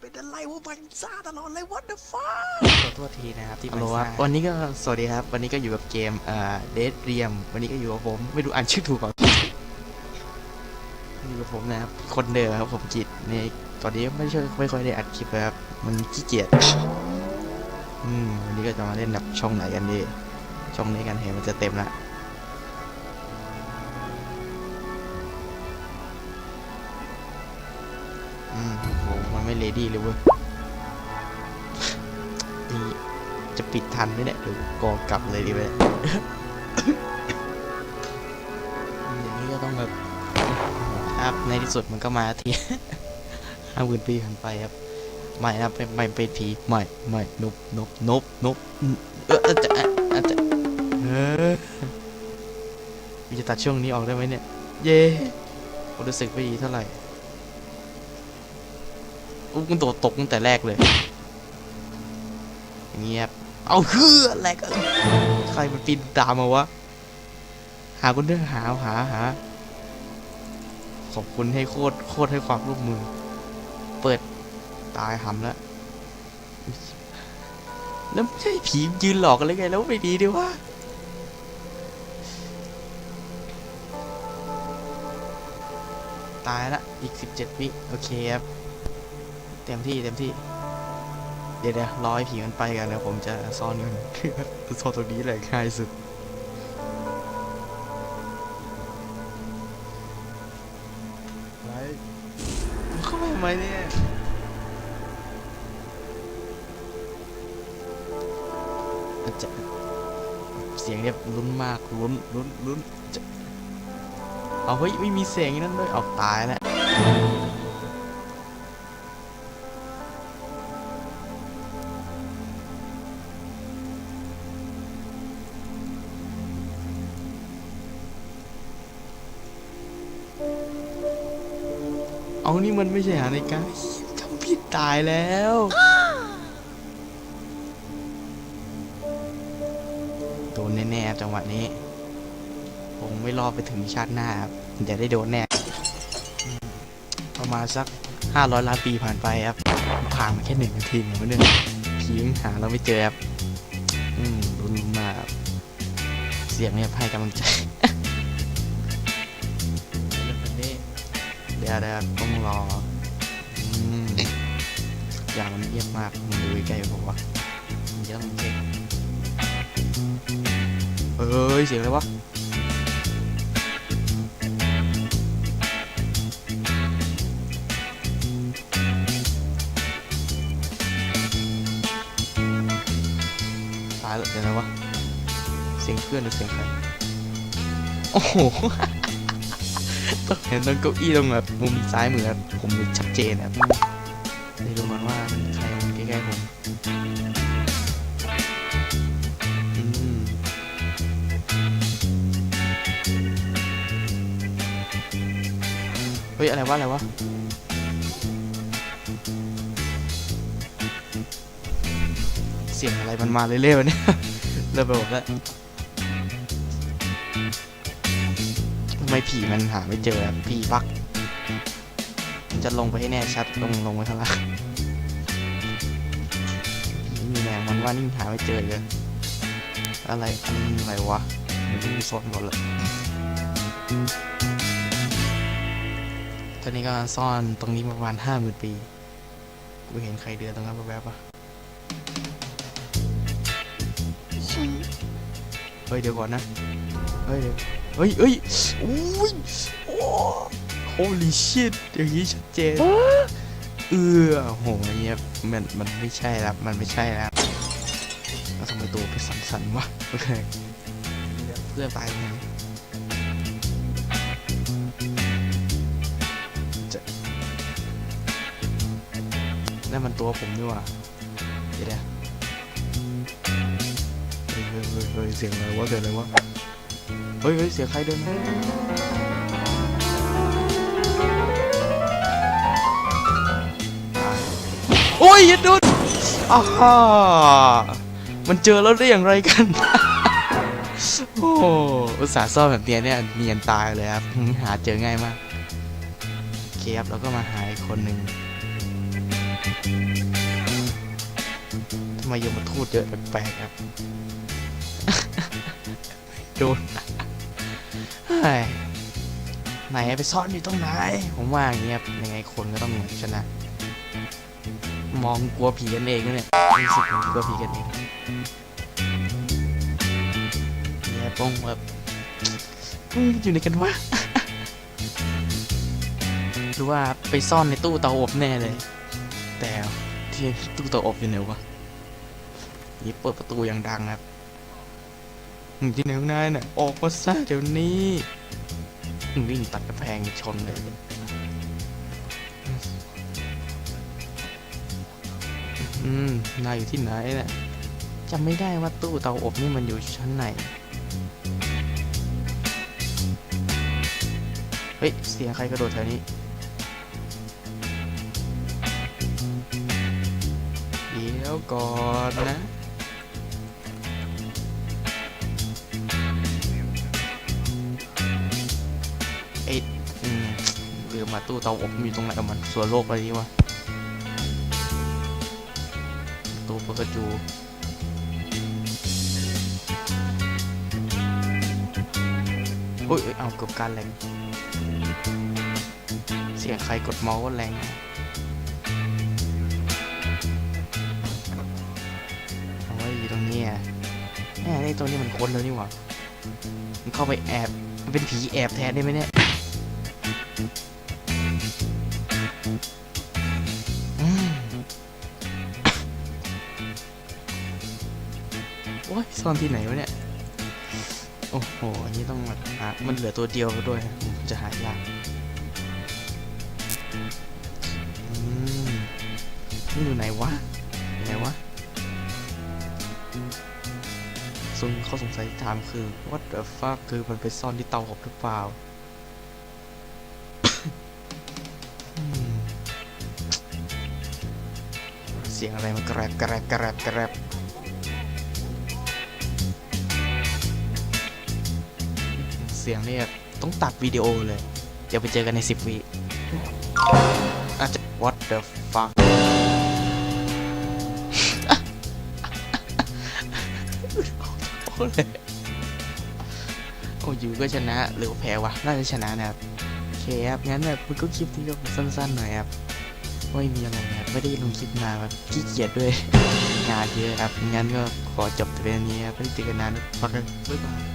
เป็นอะไรวะมันซ่าตลอดเลย what the fuck ขอโทษทีนะครับที่ฮัลโหลไม่ครับทราบวันนี้ก็สวัสดีครับ วันนี้ก็อยู่กับเกมเอ่อเดดเรียม วันนี้ก็อยู่กับผม ไม่รู้อ่านชื่อถูกเปล่าอยู่กับผมนะครับ คนเดิมครับผมกิจในตอนนี้ไม่ใช่ไม่ค่อยได้อัดคลิปเลยครับ มันขี้เกียจอืมวันนี้ก็จะมาเล่นแบบช่องไหนกันดีช่องนี้กันเห็นมันจะเต็มละอืมโห มันไม่เลดี้เลยเว้ยนี่จะปิดทันไหมเนี่ยหรือกอกลับเลยดีไหมอย่างนี้ก็ต้องแบบครับในที่สุดมันก็มาทีห้าหมื่นปีผ่านไปครับไม่นะไม่ไม่เป็นผีไม่ไม่นบนบนบนบอืมเอออาจจะอาจจะเออมีจะตัดช่วงนี้ออกได้ไหมเนี่ย เย่ผมรู้สึกไม่ดีเท่าไหร่ อุ๊ยมันโดดตกตั้งแต่แรกเลยเงียบเอาเฮืออะไรกันใครมันปีนตามมาวะ หาคนเด้อหาหาหาขอบคุณให้โคตรโคตรให้ความร่วมมือ เปิดตายหำแล้ว แล้วไม่ใช่ผียืนหลอกกันเลยไง แล้วไม่ดีดีวะตายละอีกสิบเจ็ดวิโอเคครับ เต็มที่เต็มที่ เดี๋ยวเดี๋ยวรอให้ผีมันไปกันนะผมจะซ่อนกันซ่อนตรงนี้แหละง่ายสุดไรเข้าไปทำไมเนี่ยอาจจะเสียงเนี่ยลุ้นมากลุ้นลุ้นลุ้นเอาเฮ้ยไม่มีเสียงนั่นด้วยเอาตายแล้ว เอานี่มันไม่ใช่หาในการทำผิดตายแล้วโดนแน่ๆจังหวะนี้ผมไม่รอไปถึงชาติหน้าครับจะได้โดนแน่ ประมาณสักห้าร้อยล้านปีผ่านไปครับผ่านมาแค่หนึ่งนาทีเหมือนเนี่ยผียังหาเราไม่เจอครับอืมรุนมากเสียงเนี่ยให้กำลังใจ ดี๋ยวเดี๋ยวต้องรออืมอย่างมันเยี่ยมมากมันดูใกล้ผมวะมันจะต้องเช็คเอ้ยเสียงอะไรวะตายแล้วเดี๋ยวอะไรวะเสียงเพื่อนหรือเสียงใครโอ้โห เห็นตรงเก้าอี้ตรงแบบมุมซ้ายมือครับผมเลยชัดเจนครับได้ดูมันว่าใครมันใกล้ๆผมอืมเฮ้ยอะไรวะอะไรวะเสียงอะไรมันมาเรื่อยๆวะเนี่ยเริ่มไปหมดแล้ว ไมผีมันหาไม่เจออะผีบักมันจะลงไปให้แน่ชัดลงลงไปข้างล่างผีมีแรงมันว่านี่หาไม่เจอเลยอะไรอันอะไรวะมันต้องมีโซนหมดเลยตอนนี้ก็ซ่อนตรงนี้ประมาณห้าหมื่นปี กูเห็นใครเดินตรงนั้นแวบๆปะเฮ้ยเดี๋ยวก่อนนะ เฮ้ยเดี๋ยว เฮ้ยเฮ้ยอุ้ยโอ้ holy shit อย่างนี้ชัดเจนเออโหเงี้ยมันมันไม่ใช่แล้วมันไม่ใช่แล้วแล้วทำไมตัวไปสั่นๆวะโอเคเพื่อนตายตรงไหนจะนั่นมันตัวผมนี่ว่าเดี๋ยวเดี๋ยวเฮ้ยเฮ้ยเฮ้ยเฮ้ยเสียงอะไรวะเสียงอะไรวะ เฮ้ยเสียงใครเดินมาโอ้ยอย่าโดอ้าฮ่ามันเจอแล้วได้อย่างไรกัน โอ้อุตส่าห์ซ่อนแบบเนี้ยเนี่ยเนียนตายเลยครับ หาเจอง่ายมากเคครับแล้วก็มาหาอีกคนหนึ่งทำไมยมาทูตเยอะแปลกๆครับ โดน ยไหนไปซ่อนอยู่ตรงไหน ผมว่าอย่างเงี้ยยังไงคนก็ต้องชนะ มองกลัวผีกันเองนะเนี่ยรู้สึกเหมือนกลัวผีกันเองเนี่ยป้องแบบอยู่ในกันวะหรือว่าไปซ่อนในตู้เตาอบแน่เลย แต่ที่ตู้เตาอบอยู่ไหนวะนี่เปิดประตูอย่างดังครับอยู่ที่ไหนข้างในน่ะออกมาซะเดี๋ยวนี้ วิ่งตัดกระแพงชนเลยอืมนายอยู่ที่ไหนเนี่ยจำไม่ได้ว่าตู้เตาอบนี่มันอยู่ชั้นไหน เฮ้ย เสียงใครกระโดดแถวนี้ เดี๋ยวก่อนนะ เอ้ยอืมลืมมาตู้เตาอบมีตรงไหนกับมันส่วนโลกอะไรนี่วะตู้เปิดกระจูโอ้ยเอ้ยเอาเกือบการแรงเสียงใครกดเมาส์แรงเอาไว้อยู่ตรงนี้อะแหมไอ้ตัวนี้มันคนแล้วนี่หว่ามันเข้าไปแอบ มันเป็นผีแอบแทนได้ไหมเนี่ย โอ้ยซ่อนที่ไหนวะเนี่ย โอ้โหอันนี้ต้องแบบหามันเหลือตัวเดียวด้วย จะหายากนี่อยู่ไหนวะอยู่ไหนวะส่วนข้อสงสัยถามคือ what the fuck คือมันไปซ่อนที่เตาอบหรือเปล่า เสียงอะไรมันแกรบแกรบแกรบแกรบเสียงเนี่ยต้องตัดวิดีโอเลย เดี๋ยวไปเจอกันใน 10 วิอาจจะ what the fuck โอ้เลยโอ้ยูก็ชนะหรือแพ้วะ น่าจะชนะนะครับ โอเคครับ งั้นแบบมันก็คลิปที่ก็สั้นๆหน่อยครับ ไม่มีอะไรนะครับไม่ได้ลงคลิปนานแบบขี้เกียจด้วยงานเยอะครับงั้นก็ขอจบแต่เพียงนี้ครับไม่ได้เจอกันนานพักกันบ๊ายบาย